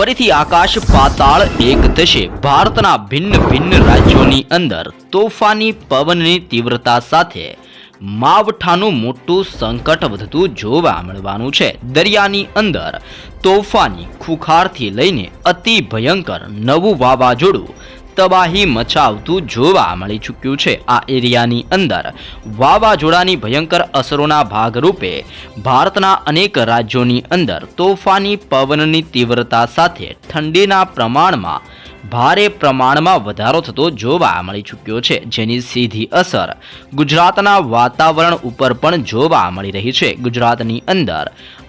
ફરીથી આકાશ પાતાળ એક થશે. ભારતના ભિન્ન ભિન્ન રાજ્યોની અંદર તોફાની પવનની તીવ્રતા સાથે માવઠાનું મોટું સંકટ વધતું જોવા મળવાનું છે. દરિયાની અંદર તોફાની ખુખારથી લઈને અતિ ભયંકર નવું વાવાઝોડું તબાહી મચાવતું જોવા મળી ચૂક્યું છે. આ એરિયાની અંદર વાવાઝોડાની ભયંકર અસરોના ભાગરૂપે ભારતના અનેક રાજ્યોની અંદર તોફાની પવનની તીવ્રતા સાથે ઠંડીના પ્રમાણમાં ભારે પ્રમાણમાં વધારો થતો જોવા મળી ચૂક્યો છે. જેની સીધી અસર ગુજરાતના વાતાવરણ ઉપર પણ જોવા મળી રહી છે. ગુજરાતની અંદર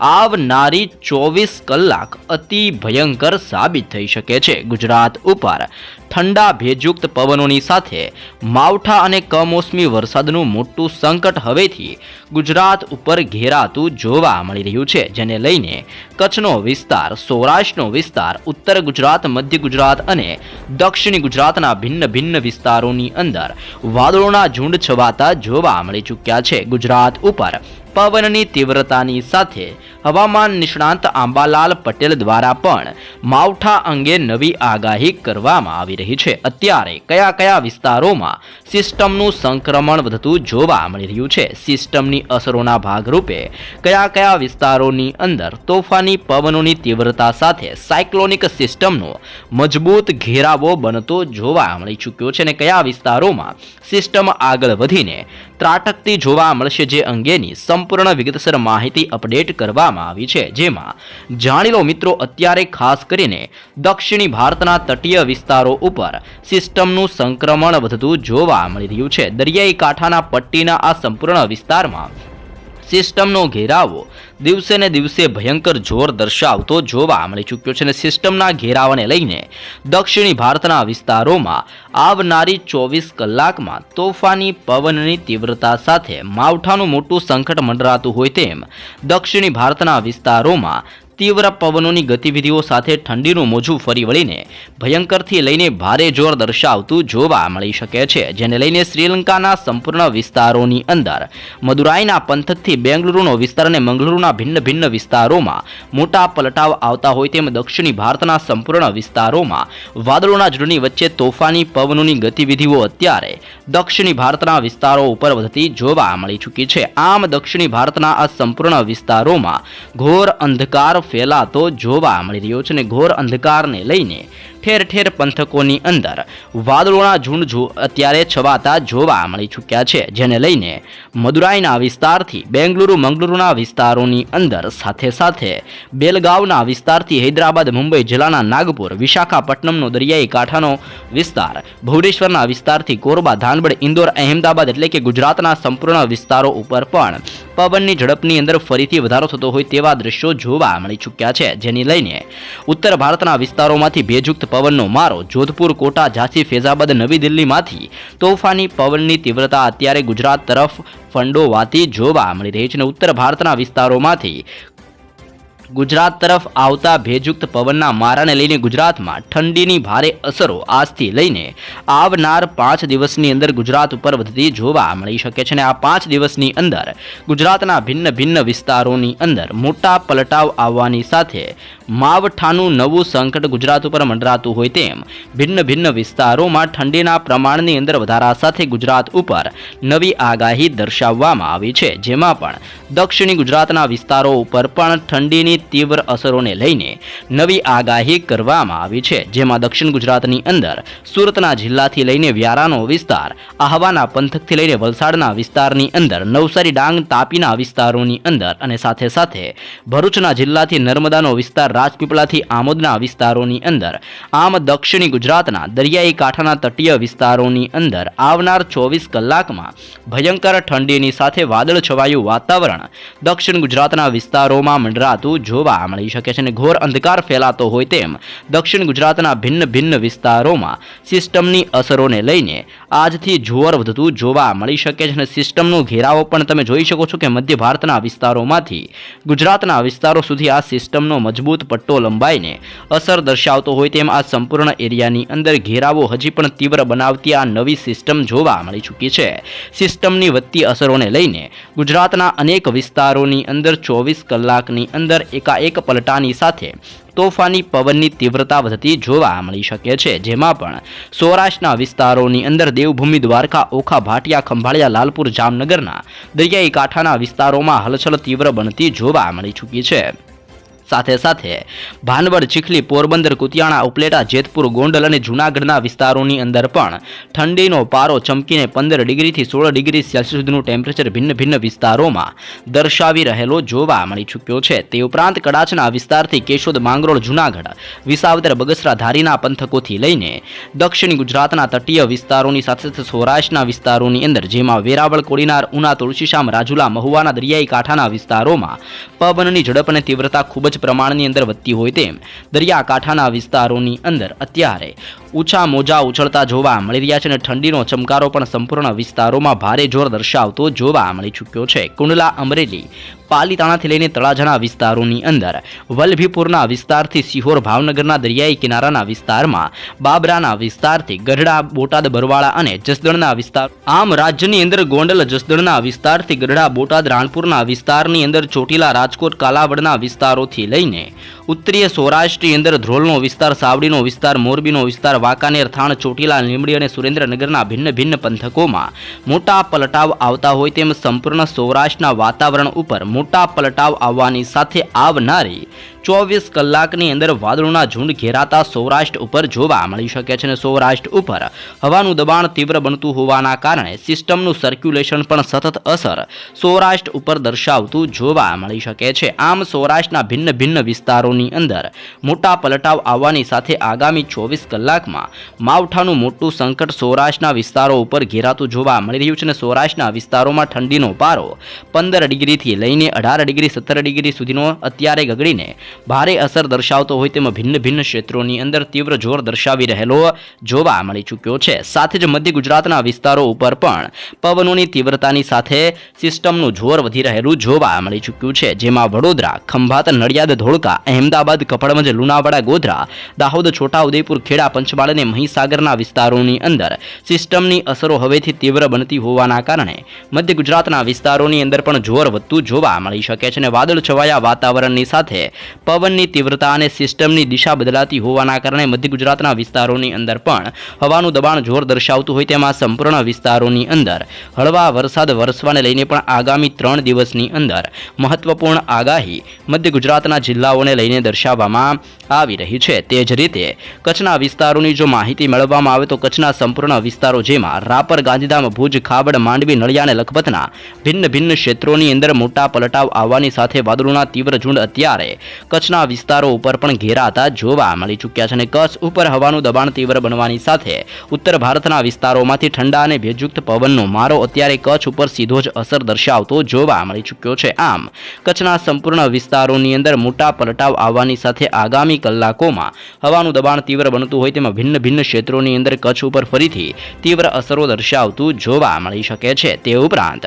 આવનારી ચોવીસ કલાક અતિ ભયંકર સાબિત થઈ શકે છે. ગુજરાત ઉપર ઠંડા ભેજયુક્ત પવનોની સાથે માવઠા અને કમોસમી વરસાદનું મોટું સંકટ હવેથી ગુજરાત ઉપર ઘેરાતું જોવા મળી રહ્યું છે, જેને લઈને કચ્છનો વિસ્તાર, સૌરાષ્ટ્રનો વિસ્તાર, ઉત્તર ગુજરાત, મધ્ય ગુજરાત અને દક્ષિણ ગુજરાતના ભિન્ન ભિન્ન વિસ્તારોની અંદર વાદળોના ઝુંડ છવાતા જોવા મળી ચૂક્યા છે. ગુજરાત ઉપર પવનની તીવ્રતાની સાથે હવામાન નિષ્ણાંત આંબાલાલ પટેલ દ્વારા પણ માવઠા અંગે નવી આગાહી કરવામાં આવી રહી છે. અત્યારે કયા કયા વિસ્તારોમાં સિસ્ટમનું સંક્રમણ વધતું જોવા મળી રહ્યું છે? સિસ્ટમની અસરોના ભાગરૂપે કયા કયા વિસ્તારોની અંદર તોફાની પવનોની તીવ્રતા સાથે સાયક્લોનિક સિસ્ટમનો મજબૂત ઘેરાવો બનતો જોવા મળી ચૂક્યો છે અને કયા વિસ્તારોમાં સિસ્ટમ આગળ વધીને ત્રાટકતી જોવા મળશે જે અંગેની સંપૂર્ણ વિગતસર માહિતી અપડેટ કરવામાં આવી છે, જેમાં જાણી લો મિત્રો, અત્યારે ખાસ કરીને દક્ષિણી ભારતના તટીય વિસ્તારો ઉપર સિસ્ટમનું સંક્રમણ વધતું જોવા મળી રહ્યું છે. દરિયાઈ કાંઠાના પટ્ટીના આ સંપૂર્ણ વિસ્તારમાં સિસ્ટમનો ઘેરાવો દિવસે ને દિવસે ભયંકર જોર દર્શાવતો જોવા મળી ચૂક્યો છે અને સિસ્ટમના ઘેરાવાને લઈને દક્ષિણી ભારતના વિસ્તારોમાં આવનારી ચોવીસ કલાકમાં તોફાની પવનની તીવ્રતા સાથે માવઠાનું મોટું સંકટ મંડરાતું હોય તેમ દક્ષિણી ભારતના વિસ્તારોમાં તીવ્ર પવનોની ગતિવિધિઓ સાથે ઠંડીનું મોજું ફરી વળીને ભયંકરથી લઈને ભારે જોર દર્શાવતું જોવા મળી શકે છે, જેને લઈને શ્રીલંકાના સંપૂર્ણ વિસ્તારોની અંદર, મદુરાઈના પંથકથી બેંગલુરુનો વિસ્તાર અને મંગલુરુના ભિન્ન ભિન્ન વિસ્તારોમાં મોટા પલટાવ આવતા હોય તેમ દક્ષિણી ભારતના સંપૂર્ણ વિસ્તારોમાં વાદળોના ઝુંડની વચ્ચે તોફાની પવનોની ગતિવિધિઓ અત્યારે દક્ષિણી ભારતના વિસ્તારો ઉપર વધતી જોવા મળી ચૂકી છે. આમ દક્ષિણી ભારતના આ સંપૂર્ણ વિસ્તારોમાં ઘોર અંધકાર ફેલાતો જોવા મળી રહ્યો છે અને ઘોર અંધકારને લઈને ઠેર ઠેર પંથકોની અંદર. વાદળોના ઝુંડ અત્યારે છવાતા જોવા મળી ચૂક્યા છે, જેને લઈને મદુરાઈના વિસ્તારથી બેંગલુરુ, મંગલુરુના વિસ્તારોની અંદર સાથે સાથે બેલગાવના વિસ્તારથી હૈદરાબાદ, મુંબઈ જિલ્લાના નાગપુર, વિશાખાપટ્ટનમનો દરિયાઈ કાંઠાનો વિસ્તાર, ભુવનેશ્વરના વિસ્તારથી કોરબા, ધાનબડ, ઇન્દોર, અહેમદાબાદ એટલે કે ગુજરાતના સંપૂર્ણ વિસ્તારો ઉપર પણ પવનની ઝડપની અંદર ફરીથી વધારો થતો હોય તેવા દ્રશ્યો જોવા મળી ચૂક્યા છે, જેની લઈને ઉત્તર ભારતના વિસ્તારોમાંથી ભેજયુક્ત પવનનો મારો જોધપુર, કોટા, ઝાંસી, ફેઝાબાદ, નવી દિલ્હીમાંથી તોફાની પવનની તીવ્રતા અત્યારે ગુજરાત તરફ ફંડોવાતી જોવા મળી રહી છે અને ઉત્તર ભારતના વિસ્તારોમાંથી ગુજરાત તરફ આવતા ભેજયુક્ત પવનના મારાને લઈને ગુજરાતમાં ઠંડીની ભારે અસરો આજથી લઈને આવનાર પાંચ દિવસની અંદર ગુજરાત ઉપર વધતી જોવા મળી શકે છે અને આ પાંચ દિવસની અંદર ગુજરાતના ભિન્ન ભિન્ન વિસ્તારોની અંદર મોટા પલટાવ આવવાની સાથે માવઠાનું નવું સંકટ ગુજરાત ઉપર મંડરાતું હોય તેમ ભિન્ન ભિન્ન વિસ્તારોમાં ઠંડીના પ્રમાણની અંદર વધારા સાથે ગુજરાત ઉપર નવી આગાહી દર્શાવવામાં આવી છે. જેમાં પણ દક્ષિણી ગુજરાતના વિસ્તારો ઉપર પણ ઠંડીની તીવ્ર અસરોને લઈને નવી આગાહી કરવામાં આવી છે. જેમાં દક્ષિણ ગુજરાતની અંદર સુરતના જિલ્લાથી લઈને વ્યારાનો વિસ્તાર, આહવાના પંથકથી લઈને વલસાડના વિસ્તારની અંદર, નવસારી ડાંગ તાપીના વિસ્તારોની અંદર અને સાથે સાથે ભરૂચના જિલ્લાથી નર્મદાનો વિસ્તાર રાજપીપળાથી આમોદના વિસ્તારોની અંદર. આમ દક્ષિણી ગુજરાતના દરિયાઈ કાંઠાના તટીય વિસ્તારોની અંદર આવનાર ચોવીસ કલાકમાં ભયંકર ઠંડીની સાથે વાદળ છવાયું વાતાવરણ દક્ષિણ ગુજરાતના વિસ્તારોમાં મંડરાતું જોવા મળી શકે છે અને ઘોર અંધકાર ફેલાતો હોય તેમ દક્ષિણ ગુજરાતના ભિન્ન ભિન્ન વિસ્તારોમાં સિસ્ટમની અસરોને લઈને આજથી જોર વધતું જોવા મળી શકે છે અને સિસ્ટમનો ઘેરાવો પણ તમે જોઈ શકો છો કે મધ્ય ભારતના વિસ્તારોમાંથી ગુજરાતના વિસ્તારો સુધી આ સિસ્ટમનો મજબૂત પટ્ટો લંબાઈને અસર દર્શાવતો હોય તેમ આ સંપૂર્ણ એરિયાની અંદર ઘેરાવો હજી પણ તીવ્ર બનાવતી આ નવી સિસ્ટમ જોવા મળી ચૂકી છે. સિસ્ટમની વધતી અસરોને લઈને ગુજરાતના અનેક વિસ્તારોની અંદર ચોવીસ કલાકની અંદર એકાએક પલટાની સાથે તોફાની પવનની તીવ્રતા વધતી જોવા મળી શકે છે. જેમાં પણ સૌરાષ્ટ્રના વિસ્તારોની અંદર દેવભૂમિ દ્વારકા, ઓખા, ભાટિયા, ખંભાળિયા, લાલપુર, જામનગરના દરિયાઈ કાંઠાના વિસ્તારોમાં હલચલ તીવ્ર બનતી જોવા મળી ચૂકી છે. સાથે સાથે ભાનવડ, ચીખલી, પોરબંદર, કુતિયાણા, ઉપલેટા, જેતપુર, ગોંડલ અને જૂનાગઢના વિસ્તારોની અંદર પણ ઠંડીનો પારો ચમકીને પંદર ડિગ્રીથી સોળ ડિગ્રી સેલ્સિયસ સુધીનું ટેમ્પરેચર ભિન્ન ભિન્ન વિસ્તારોમાં દર્શાવી રહેલો જોવા મળી ચૂક્યો છે. તે ઉપરાંત કડાચના વિસ્તારથી કેશોદ, માંગરોળ, જૂનાગઢ, વિસાવદર, બગસરા, ધારીના પંથકોથી લઈને દક્ષિણ ગુજરાતના તટીય વિસ્તારોની સાથે સાથે સૌરાષ્ટ્રના વિસ્તારોની અંદર, જેમાં વેરાવળ, કોડીનાર, ઉના તુલસીશામ રાજુલા, મહુવાના, દરિયાઈ કાંઠાના વિસ્તારોમાં પવનની ઝડપ અને તીવ્રતા ખૂબ જ પ્રમાણની અંદર વધતી હોય તેમ. દરિયાકાંઠાના વિસ્તારોની અંદર અત્યારે ઊંચા મોજા ઉછળતા જોવા મળી રહ્યા છે અને ઠંડીનો ચમકારો પણ સંપૂર્ણ વિસ્તારોમાં ભારે જોર દર્શાવતો જોવા મળી ચૂક્યો છે. કુંડલા અમરેલી પાલીતાણાથી લઈને તળાજાના વિસ્તારોની અંદર. વલભીપુરના વિસ્તારથી સિહોર ભાવનગરના દરિયાઈ કિનારાના વિસ્તારમાં, બાબરાના વિસ્તારથી ગઢડા, બોટાદ, બરવાળા અને જસદણના વિસ્તાર આમ રાજ્યની અંદર ગોંડલ, જસદણના વિસ્તારથી ગઢડા, બોટાદ, રાણપુરના વિસ્તારની અંદર ચોટીલા, રાજકોટ, કાલાવડના વિસ્તારોથી લઈને ઉત્તરીય સૌરાષ્ટ્રની અંદર ધ્રોલનો વિસ્તાર, સાવડીનો વિસ્તાર, મોરબીનો વિસ્તાર, વાંકાનેર, થાણ, ચોટીલા, લીંબડી અને સુરેન્દ્રનગરના ભિન્ન ભિન્ન પંથકોમાં મોટા પલટાવ આવતા હોય તેમ સંપૂર્ણ સૌરાષ્ટ્રના વાતાવરણ ઉપર મોટા પલટાવ આવવાની સાથે આવનારી ચોવીસ કલાકની અંદર વાદળોના ઝુંડ ઘેરાતા સૌરાષ્ટ્ર ઉપર જોવા મળી શકે છે અને સૌરાષ્ટ્ર ઉપર હવાનું દબાણ તીવ્ર બનતું હોવાના કારણે સિસ્ટમનું સર્ક્યુલેશન પણ સતત અસર સૌરાષ્ટ્ર ઉપર દર્શાવતું જોવા મળી શકે છે. આમ સૌરાષ્ટ્રના ભિન્ન ભિન્ન વિસ્તારોની અંદર મોટા પલટાવ આવવાની સાથે આગામી ચોવીસ કલાકમાં માવઠાનું મોટું સંકટ સૌરાષ્ટ્રના વિસ્તારો ઉપર ઘેરાતું જોવા મળી રહ્યું છે અને સૌરાષ્ટ્રના વિસ્તારોમાં ઠંડીનો પારો પંદર ડિગ્રીથી લઈને અઢાર ડિગ્રી, સત્તર ડિગ્રી સુધીનો અત્યારે ગગડીને ભારે અસર દર્શાવતો હોય તેમાં ભિન્ન ભિન્ન ક્ષેત્રોની અંદર તીવ્ર જોર દર્શાવી રહેલો જોવા મળી ચૂક્યો છે. સાથે જ મધ્ય ગુજરાતના વિસ્તારો ઉપર પણ પવનોની તીવ્રતાની સાથે સિસ્ટમનું જોર વધી રહેલું જોવા મળી ચૂક્યું છે. જેમાં વડોદરા, ખંભાત, નડિયાદ, ધોળકા, અહેમદાબાદ કપડમજ લુણાવાડા, ગોધરા, દાહોદ, છોટાઉદેપુર, ખેડા, પંચમહાલ અને મહીસાગરના વિસ્તારોની અંદર સિસ્ટમની અસરો હવેથી તીવ્ર બનતી હોવાના કારણે મધ્ય ગુજરાતના વિસ્તારોની અંદર પણ જોર વધતું જોવા મળી શકે છે અને વાદળ છવાયા વાતાવરણની સાથે પવનની તીવ્રતા અને સિસ્ટમની દિશા બદલાતી હોવાના કારણે મધ્ય ગુજરાતના વિસ્તારોની અંદર પણ હવાનું દબાણ જોર દર્શાવતું હોય તેમાં સંપૂર્ણ વિસ્તારોની અંદર હળવા વરસાદ વરસવાને લઈને પણ આગામી ત્રણ દિવસની અંદર મહત્વપૂર્ણ આગાહી મધ્ય ગુજરાતના જિલ્લાઓને લઈને દર્શાવવામાં આવી રહી છે. તે જ રીતે કચ્છના વિસ્તારોની જો માહિતી મેળવવામાં આવે તો કચ્છના સંપૂર્ણ વિસ્તારો જેમાં રાપર, ગાંધીધામ, ભુજ, ખાબડ, માંડવી, નળિયા અને લખપતના ભિન્ન ભિન્ન ક્ષેત્રોની અંદર મોટા પલટાવ આવવાની સાથે વાદળોના તીવ્ર ઝુંડ અત્યારે કચ્છના વિસ્તારો ઉપર પણ ઘેરાતા જોવા મળી ચૂક્યા છે અને કચ્છ ઉપર હવાનું દબાણ તીવ્ર બનવાની સાથે ઉત્તર ભારતના વિસ્તારોમાંથી ઠંડા અને ભેજયુક્ત પવનનો મારો અત્યારે કચ્છ ઉપર સીધો જ અસર દર્શાવતો જોવા મળી ચૂક્યો છે. આમ, કચ્છના સંપૂર્ણ વિસ્તારોની અંદર મોટા પલટાવ આવવાની સાથે આગામી કલાકોમાં હવાનું દબાણ તીવ્ર બનતું હોય તેમાં ભિન્ન ભિન્ન ક્ષેત્રોની અંદર કચ્છ ઉપર ફરીથી તીવ્ર અસરો દર્શાવતું જોવા મળી શકે છે. તે ઉપરાંત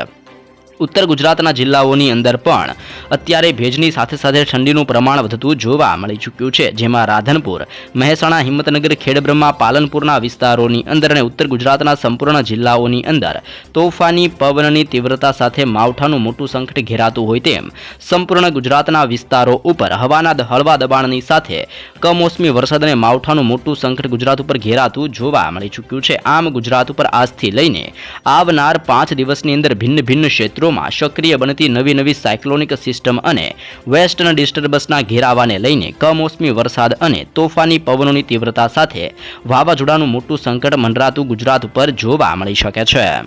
ઉત્તર ગુજરાતના જિલ્લાઓની અંદર પણ અત્યારે ભેજની સાથે સાથે ઠંડીનું પ્રમાણ વધતું જોવા મળી ચૂક્યું છે, જેમાં રાધનપુર, મહેસાણા, હિંમતનગર, ખેડબ્રહ્મા, પાલનપુરના વિસ્તારોની અંદર અને ઉત્તર ગુજરાતના સંપૂર્ણ જિલ્લાઓની અંદર તોફાની, પવનની તીવ્રતા સાથે માવઠાનું મોટું સંકટ ઘેરાતું હોય તેમ સંપૂર્ણ ગુજરાતના વિસ્તારો ઉપર હવાના હળવા દબાણની સાથે કમોસમી વરસાદ અને માવઠાનું મોટું સંકટ ગુજરાત ઉપર ઘેરાતું જોવા મળી ચૂક્યું છે. આમ ગુજરાત ઉપર આજથી લઈને આવનાર પાંચ દિવસની અંદર ભિન્ન ભિન્ન ક્ષેત્રોમાં સક્રિય બનતી નવી નવી સાયક્લોનિક સિસ્ટમ અને વેસ્ટર્ન ડિસ્ટર્બન્સના ઘેરાવાને લઈને કમોસમી વરસાદ અને તોફાની પવનોની તીવ્રતા સાથે વાવાઝોડાનું મોટું સંકટ મંડરાતું ગુજરાત ઉપર જોવા મળી શકે છે.